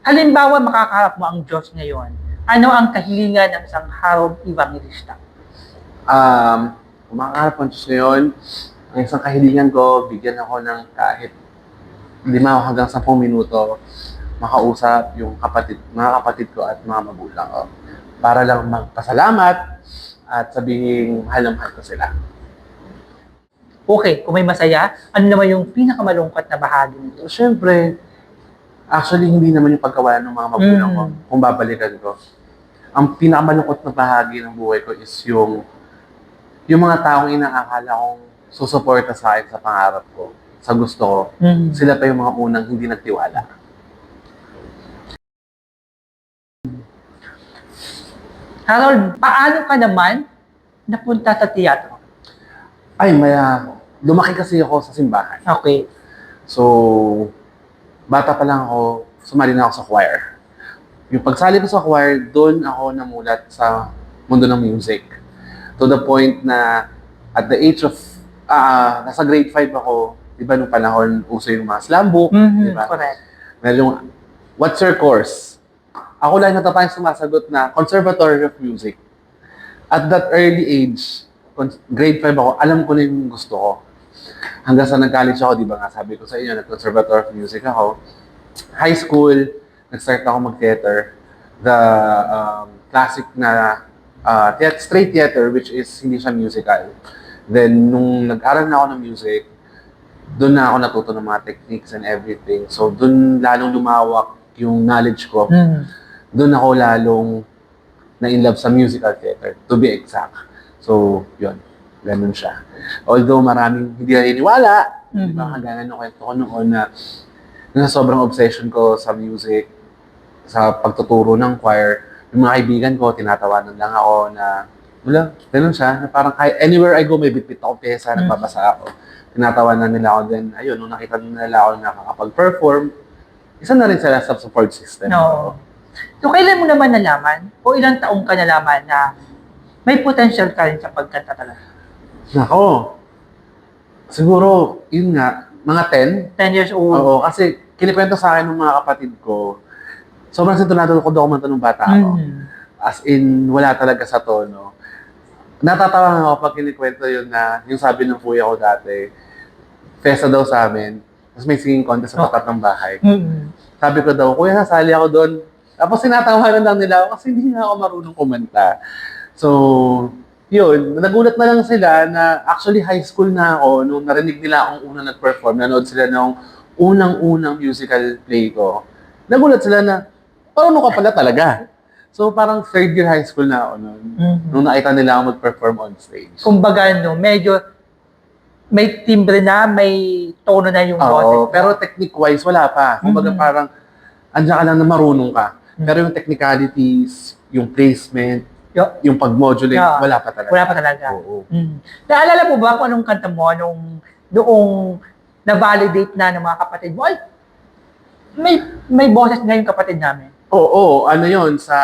Halimbawa, makakaharap mo ang Diyos ngayon. Ano ang kahilingan ng isang harong evangelista? Um, kung makakaharap ng Diyos ngayon, ang isang kahilingan ko, bigyan ako ng kahit lima hanggang sampung minuto makausap yung kapatid, mga kapatid ko at mga magulang ko. Para lang magpasalamat at sabihin mahal na mahal ko sila. Okay, kung may masaya, ano naman yung pinakamalungkot na bahagi nito? So, syempre, actually, hindi naman yung pagkawalan ng mga magulang ko Mm. kung babalikan ko. Ang pinakamalungkot na bahagi ng buhay ko is yung yung mga taong inaakala kong susuporta sa akin sa pangarap ko, sa gusto ko, Mm. sila pa yung mga unang hindi nagtiwala. Harold, paano ka naman napunta sa teatro? Ay, maya, lumaki kasi ako sa simbahan. Okay. So, bata pa lang ako, sumali na ako sa choir. Yung pagsali ko sa choir, doon ako namulat sa mundo ng music. To the point na at the age of, ah, nasa grade 5 ako, di ba nung panahon, uso yung mga slam book, Mhm, di ba? Correct. Meron what's your course? Ako lang natatayang sumasagot na Conservatory of Music. At that early age, grade 5 ako, alam ko na yung gusto ko. Hanggang sa nag-college ako, di ba nga sabi ko sa inyo, nag-Conservatory of Music ako. High school, nag-start ako mag-theater. The um, classic na uh, thea- straight theater, which is hindi siya musical. Then, nung nag-aral na ako ng music, doon na ako natuto ng mga techniques and everything. So, doon lalong lumawak yung knowledge ko. Mm. Doon ako lalong na in love sa musical theater, to be exact. So, yun. Ganun siya. Although maraming hindi naniniwala, di ba, kagaya ng kwento ko noon na, na sobrang obsession ko sa music, sa pagtuturo ng choir, yung mga kaibigan ko, tinatawanan lang ako na, wala, ganun siya, na parang kahit anywhere I go, may bitbit ako pyesa, Mm. nagbabasa ako. Tinatawanan nila ako din, ayun, nung nakita nila ako na nakakapag-perform, isa na rin sila sa support system. No. So, kailan mo naman nalaman o ilang taong ka nalaman na may potential ka rin sa pagkanta talaga? Nako. Siguro, yun nga, mga 10. 10 years old. Oo, kasi kinikwento sa akin ng mga kapatid ko, sobrang sintonado ko dokumento nung bata ako. Mhm. As in, wala talaga sa tono. Natatawa nga ako pag kinikwento yun na, yung sabi ng kuya ko dati, festa daw sa amin, tapos may singing contest sa Oh. tapat ng bahay. Mhm. Sabi ko daw, kuya, nasali ako doon. Tapos sinatawanan lang nila ako kasi hindi nga ako marunong kumanta. So, yun, nagulat na lang sila na actually high school na ako nung narinig nila akong unang nag-perform, nanood sila ng unang-unang musical play ko. Nagulat sila na, parang ka pala talaga. So, parang third year high school na ako noon. Mhm. Nung nakita nila ako mag-perform on stage. Kumbaga, no, medyo may timbre na, may tono na yung boses. Oo, pero technique-wise, wala pa. Kumbaga Mhm. parang, andyan ka lang na marunong ka. Mhm. Pero yung technicalities, yung placement, Yo- yung pag-modulate, Yeah. wala pa talaga. Wala pa talaga. Oo. Mm. Naalala mo ba kung anong kanta mo nung noong na-validate na ng mga kapatid mo? Ay, may may boses na yung kapatid namin. Oo, ano yun, sa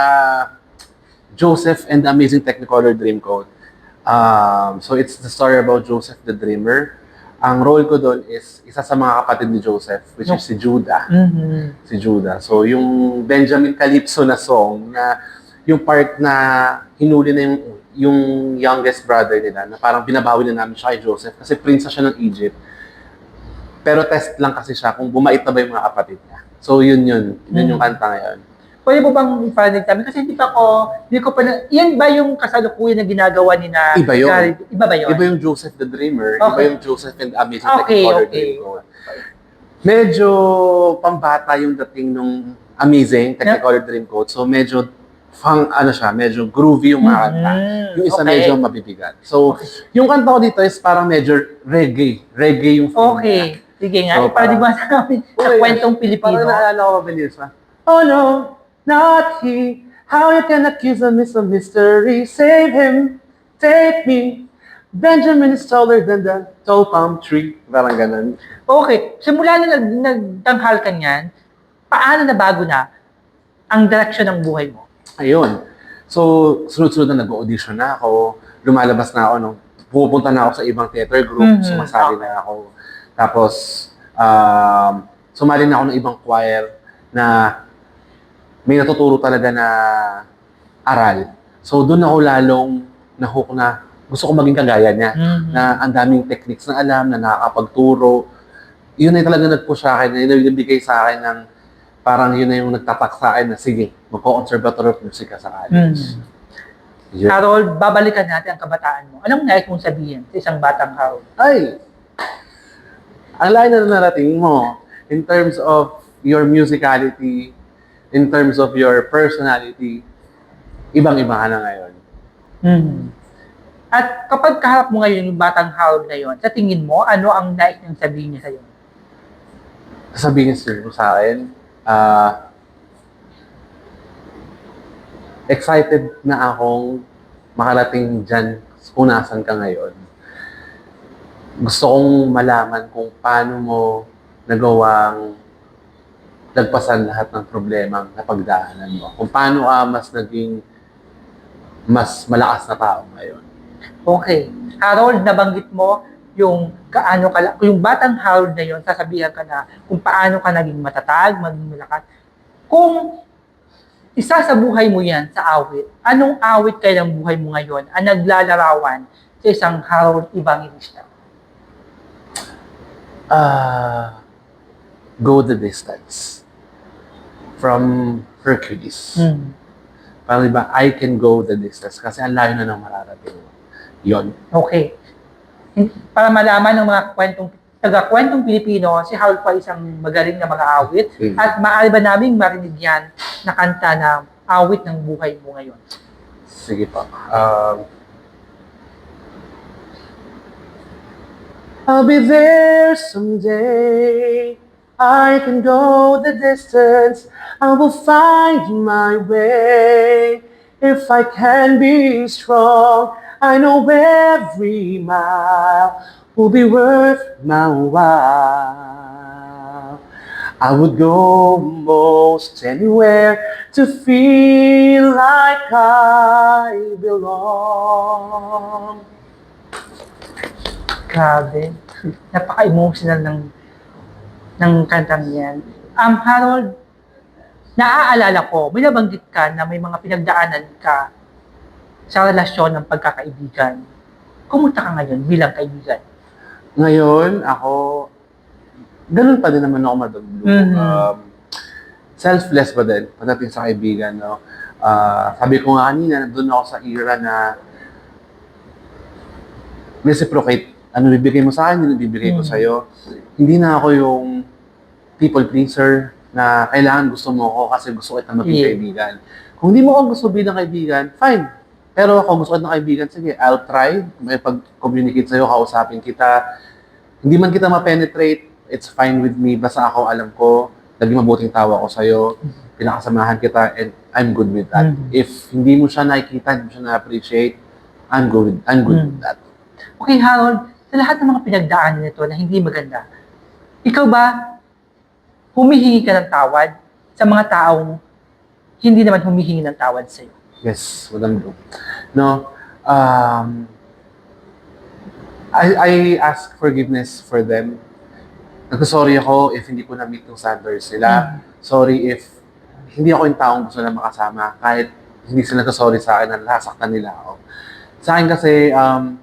Joseph and the Amazing Technicolor Dreamcoat. Um, so it's the story about Joseph the Dreamer. Ang role ko doon is isa sa mga kapatid ni Joseph, which is si Judah. Mhm. si Judah. So, yung Benjamin Calypso na song, na yung part na hinuli na yung, yung youngest brother nila, na parang binabawi na namin siya kay Joseph kasi prince na siya ng Egypt. Pero test lang kasi siya kung bumait na ba yung mga kapatid niya. So, yun yun. Yun yung Mm. kanta ngayon. Pwede mo bang iparinig namin? Kasi hindi pa ko, hindi ko pa na, yan ba yung kasalukuyan na ginagawa ni na Iba yun. Gary- Iba ba yun? Iba yung Joseph the Dreamer, iba Okay. yung Joseph and Amazing Okay, Technicolor okay. Dreamcoat. Medyo pambata yung dating nung Amazing Technicolor Dreamcoat. So, medyo fang, ano siya, medyo groovy yung mga kanta. Mhm. Yung isa Okay. medyo mabibigat. So, yung kanta ko dito is parang medyo reggae. Reggae yung feel niya. Okay. Sige nga, So, iparinig mo parang- sa amin sa Uy, kwentong Parang Pilipino. naalala ko mabilis pa. Oh no, not he. How you can accuse him is a mystery. Save him, take me. Benjamin is taller than the tall palm tree. Parang ganun. Okay, simula na nag, nagtanghal ka niyan, paano na bago na ang direksyon ng buhay mo? Ayun. So, sunod-sunod na nag-audition na ako. Lumalabas na ako, no? Pupunta na ako sa ibang theater group. Mhm. Sumasali na ako. Tapos, um, sumali na ako ng ibang choir na may natuturo talaga na aral. So, doon ako lalong nahook na gusto ko maging kagaya niya. Mhm. Na ang daming techniques na alam, na nakakapagturo. Yun ay talaga nag-push sa akin, na nagbigay sa akin ng parang yun na yung nagtatak sa akin na sige, magko-conservatory of music ka sa college. Mhm. Yun. Harold, babalikan natin ang kabataan mo. Anong nais mong sabihin sa isang batang Harold? Ay! Ang layo na narating mo in terms of your musicality, in terms of your personality, ibang-iba ka na ngayon. Mhm. At kapag kaharap mo ngayon yung batang Harold na yon, sa tingin mo, ano ang nais niyang sabihin niya sa'yo? Sasabihin sir mo sa akin, ah, excited na akong makarating dyan kung nasan ka ngayon. Gusto kong malaman kung paano mo nagawang lagpasan lahat ng problemang napagdaanan mo. Kung paano ka mas naging mas malakas na tao ngayon. Okay. Harold, nabanggit mo yung kaano ka, yung batang Harold na yon, sasabihan ka na kung paano ka naging matatag, maging malakas. Kung isa sa buhay mo yan sa awit, anong awit kaya ng buhay mo ngayon ang naglalarawan sa isang Harold Evangelista? Ah, go the distance. From Hercules. Hmm. Parang diba, I can go the distance kasi ang layo na ng mararating. Yun. Okay. Para malaman ng mga kwentong taga-kwentong Pilipino, si Harold pa isang magaling na mga awit Mm. at maaari ba naming marinig yan na kanta na awit ng buhay mo ngayon? Sige pa. Um, I'll be there someday. I can go the distance. I will find my way. If I can be strong, I know every mile will be worth my while. I would go most anywhere to feel like I belong. Grabe. Napaka-emotional ng ng kantang yan. Um, Harold, naaalala ko, may nabanggit ka na may mga pinagdaanan ka sa relasyon ng pagkakaibigan. Kumusta ka ngayon bilang kaibigan? Ngayon, ako, ganun pa din naman ako maduglo. Mhm. Um, selfless pa din, pagdating sa kaibigan, no? Ah, sabi ko nga kanina, nandun ako sa era na reciprocate. Ano bibigay mo sa akin, yun bibigay ko Mhm. sa'yo. Hindi na ako yung people pleaser na kailangan gusto mo ako kasi gusto kita maging Yeah. kaibigan. Kung hindi mo ako gusto bilang kaibigan, fine. Pero ako gusto kita ng kaibigan, sige, I'll try. May pag-communicate sa'yo, kausapin kita. Hindi man kita ma-penetrate, it's fine with me. Basta ako alam ko, naging mabuting tawa ko sa'yo, pinakasamahan kita, and I'm good with that. Mhm. If hindi mo siya nakikita, hindi mo siya na-appreciate, I'm good with, I'm good with Mhm. that. Okay, Harold, sa lahat ng mga pinagdaanan nito na hindi maganda, ikaw ba humihingi ka ng tawad sa mga taong hindi naman humihingi ng tawad sa iyo? Yes, Madam Blue. No, um, I, I ask forgiveness for them. Nagsasorry ako if hindi ko na-meet yung standards nila. Sorry if hindi ako yung taong gusto na makasama kahit hindi sila nagsasorry sa akin na nasaktan nila ako. Sa akin kasi, um,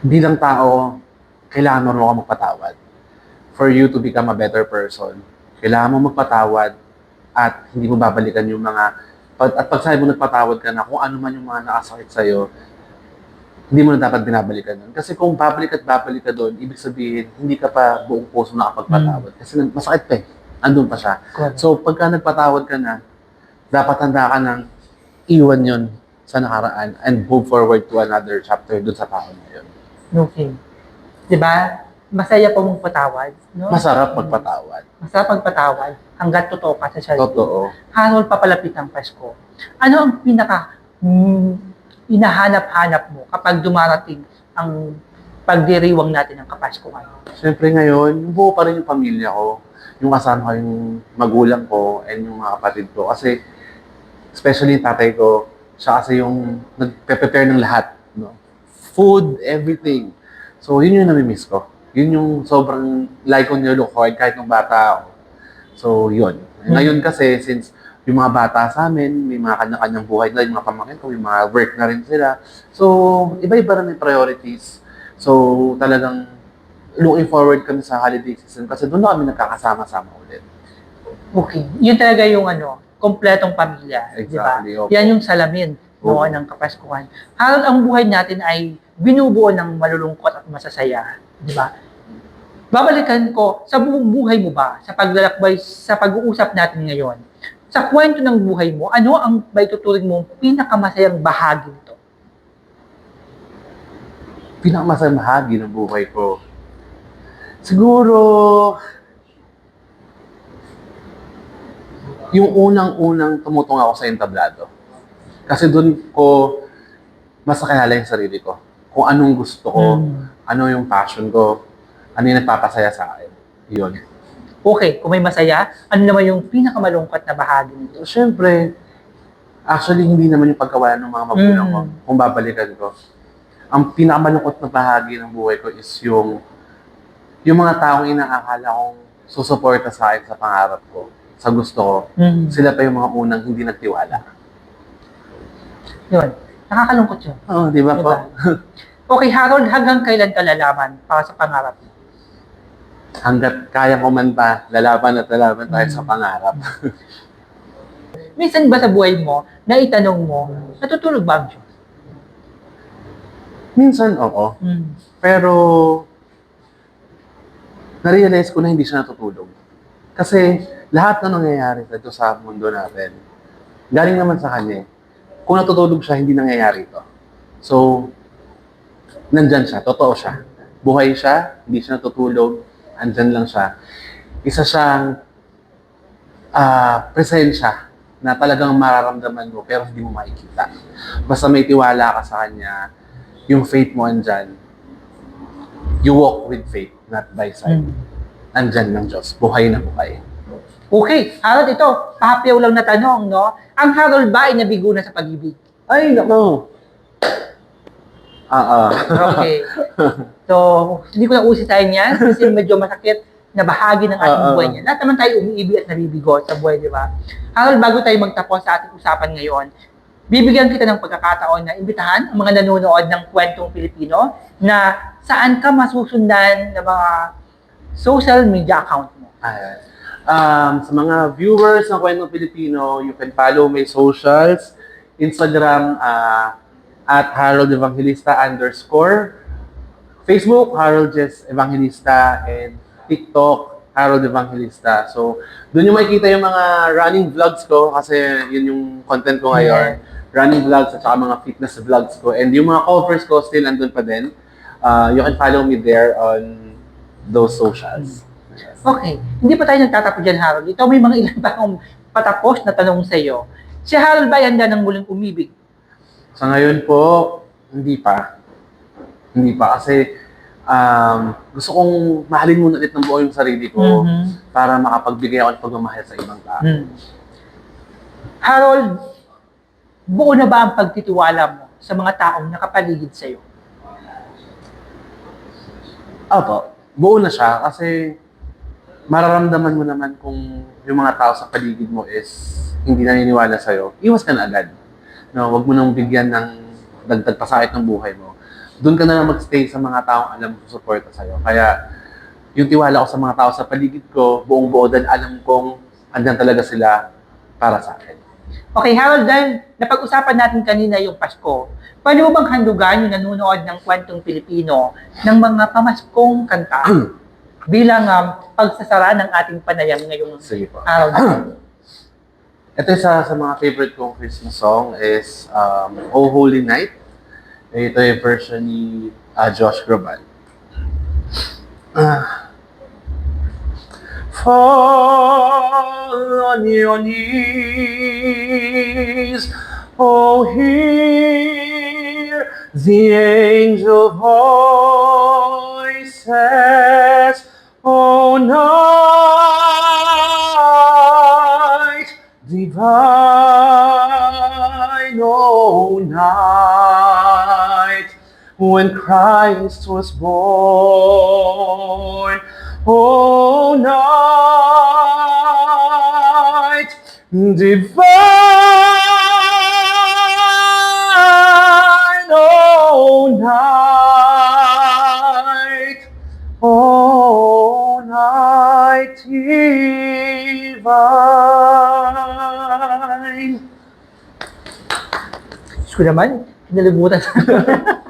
bilang tao, kailangan mo ako magpatawad. For you to become a better person, kailangan mo magpatawad at hindi mo babalikan yung mga pag, at pag sabi mo nagpatawad ka na, kung ano man yung mga nakasakit sa'yo, hindi mo na dapat binabalikan yun. Kasi kung babalik at babalik ka doon, ibig sabihin, hindi ka pa buong puso nakapagpatawad. Kasi nag- masakit pa eh. Andun pa siya. Correct. So, pagka nagpatawad ka na, dapat handa ka ng iwan yon sa nakaraan and move forward to another chapter dun sa tao na yun. Okay. Di ba? Masaya pa mong patawad. No? Masarap magpatawad. Masarap magpatawad hanggat totoo ka sa sarili. Totoo. Harold, papalapit ang Pasko. Ano ang pinaka mm, inahanap-hanap mo kapag dumarating ang pagdiriwang natin ng Kapaskuhan? Siyempre ngayon, yung buo pa rin yung pamilya ko. Yung kasama ko yung magulang ko and yung mga kapatid ko. Kasi, especially yung tatay ko, siya kasi yung nagpe-prepare ng lahat. No? Food, everything. So, yun yung nami-miss ko. Yun yung sobrang like ko nilook forward kahit nung bata ako. So, yun. Ngayon kasi, since yung mga bata sa amin, may mga kanya-kanyang buhay na, yung mga pamangkin ko, may mga work na rin sila. So, iba-iba rin yung priorities. So, talagang looking forward kami sa holiday season kasi doon na kami nagkakasama-sama ulit. Okay. Yun talaga yung ano, kompletong pamilya. Di ba? Exactly, opo. Yan yung salamin no, Oo. ng Kapaskuhan. Halos ang buhay natin ay binubuo ng malulungkot at masasaya. Di ba? Babalikan ko, sa buong buhay mo ba, sa paglalakbay, sa pag-uusap natin ngayon, sa kwento ng buhay mo, ano ang may tuturing mo pinakamasayang bahagi nito? Pinakamasayang bahagi ng buhay ko. Siguro, yung unang-unang tumutong ako sa entablado. Kasi doon ko mas nakilala yung sarili ko. Kung anong gusto ko, Hmm. Ano yung passion ko, ano yung nagpapasaya sa akin. Yun. Okay, kung may masaya, ano naman yung pinakamalungkot na bahagi nito? So, syempre, actually, hindi naman yung pagkawalan ng mga magulang ko, Mm. kung babalikan ko. Ang pinakamalungkot na bahagi ng buhay ko is yung yung mga taong inaakala kong susuporta sa akin sa pangarap ko, sa gusto ko, Hmm. sila pa yung mga unang hindi nagtiwala. Yun. Nakakalungkot yun. Oo, di ba po? Okay, Harold, hanggang kailan ka lalaban para sa pangarap mo? Hanggat kaya ko man pa, lalaban at lalaban tayo sa pangarap. Minsan ba sa buhay mo, na itanong mo, natutulog ba ang Diyos? Minsan, oo. Hmm. Pero, na-realize ko na hindi siya natutulog. Kasi, lahat na nangyayari dito sa mundo natin, galing naman sa kanya. eh. Kung natutulog siya, hindi nangyayari ito. So, nandyan siya, totoo siya. Buhay siya, hindi siya natutulog, andyan lang siya. Isa siyang ah presensya na talagang mararamdaman mo pero hindi mo makikita. Basta may tiwala ka sa kanya, yung faith mo andyan, you walk with faith, not by sight. Hmm. Andyan ng Diyos, buhay na buhay. Okay, Harold, ito, pahapyaw lang na tanong, no? Ang Harold ba ay nabigo na sa pag-ibig? Ay, nako! Ah, ah. Okay. So, hindi ko na usitahin yan kasi medyo masakit na bahagi ng ating Oo. buhay niya. Lahat naman tayo umiibig at nabibigo sa buhay, di ba? Harold, bago tayo magtapos sa ating usapan ngayon, bibigyan kita ng pagkakataon na imbitahan ang mga nanonood ng Kwentong Pilipino na saan ka masusundan ng mga social media account mo. Ayan. Um, sa mga viewers ng Kwentong Pilipino, you can follow my socials, Instagram, ah, at Harold Evangelista underscore, Facebook, Harold Jess Evangelista, and TikTok, Harold Evangelista. So, doon yung makikita yung mga running vlogs ko kasi yun yung content ko ngayon. Running vlogs at saka mga fitness vlogs ko. And yung mga covers ko still andun pa din. Uh, you can follow me there on those socials. Okay, hindi pa tayo nagtatapos dyan, Harold. Ito may mga ilan pa akong patapos na tanong sa iyo. Si Harold ba handa ng muling umibig? Sa ngayon po, hindi pa. Hindi pa kasi um, gusto kong mahalin muna ulit ng buo yung sarili ko Mhm. para makapagbigay ako ng pagmamahal sa ibang tao. Hmm. Harold, buo na ba ang pagtitiwala mo sa mga taong nakapaligid sa iyo? Opo, buo na siya kasi mararamdaman mo naman kung yung mga tao sa paligid mo is hindi naniniwala sa'yo, iwas ka na agad. No, wag mo nang bigyan ng dagdag pasakit ng buhay mo. Doon ka na lang magstay sa mga taong alam ko suporta sa'yo. Kaya yung tiwala ko sa mga tao sa paligid ko, buong buo dahil alam kong andyan talaga sila para sa akin. Okay, Harold, dahil napag-usapan natin kanina yung Pasko, pwede mo bang handugan yung nanonood ng kwentong Pilipino ng mga pamaskong kanta bilang um, pagsasara ng ating panayam ngayong Sige po. araw na ito? Isa sa mga favorite kong Christmas song is um, Oh Holy Night. Ito yung version ni uh, Josh Groban. Ah. Fall on your knees, oh hear the angel voices, oh night when Christ was born, oh night divine, oh night, oh night divine. Diyos ko naman, hinalibutan.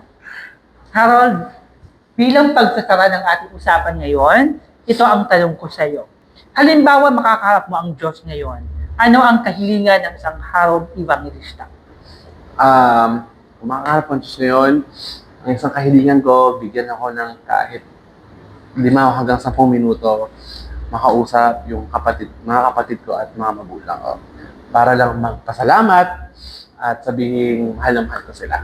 Harold, bilang pagsasara ng ating usapan ngayon, ito ang tanong ko sa iyo. Halimbawa, makakaharap mo ang Diyos ngayon. Ano ang kahilingan ng isang Harold Evangelista? Um, kung makakarap ang Diyos ngayon, ang isang kahilingan ko, bigyan ako ng kahit lima hanggang sampung minuto makausap yung kapatid, mga kapatid ko at mga magulang ko. Para lang magpasalamat at sabihin mahal na mahal ko sila.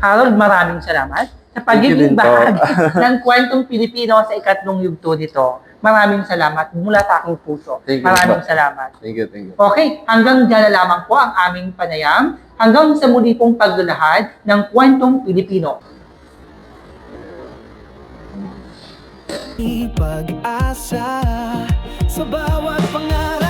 Harold, maraming salamat sa pagiging bahagi ng kwentong Pilipino sa ikatlong yugto nito. Maraming salamat mula sa aking puso. Thank you Maraming po. salamat. Thank you, thank you. Okay, hanggang dyan na lamang po ang aming panayam. Hanggang sa muli pong paglalahad ng kwentong Pilipino. pag-asa sa bawat pangarap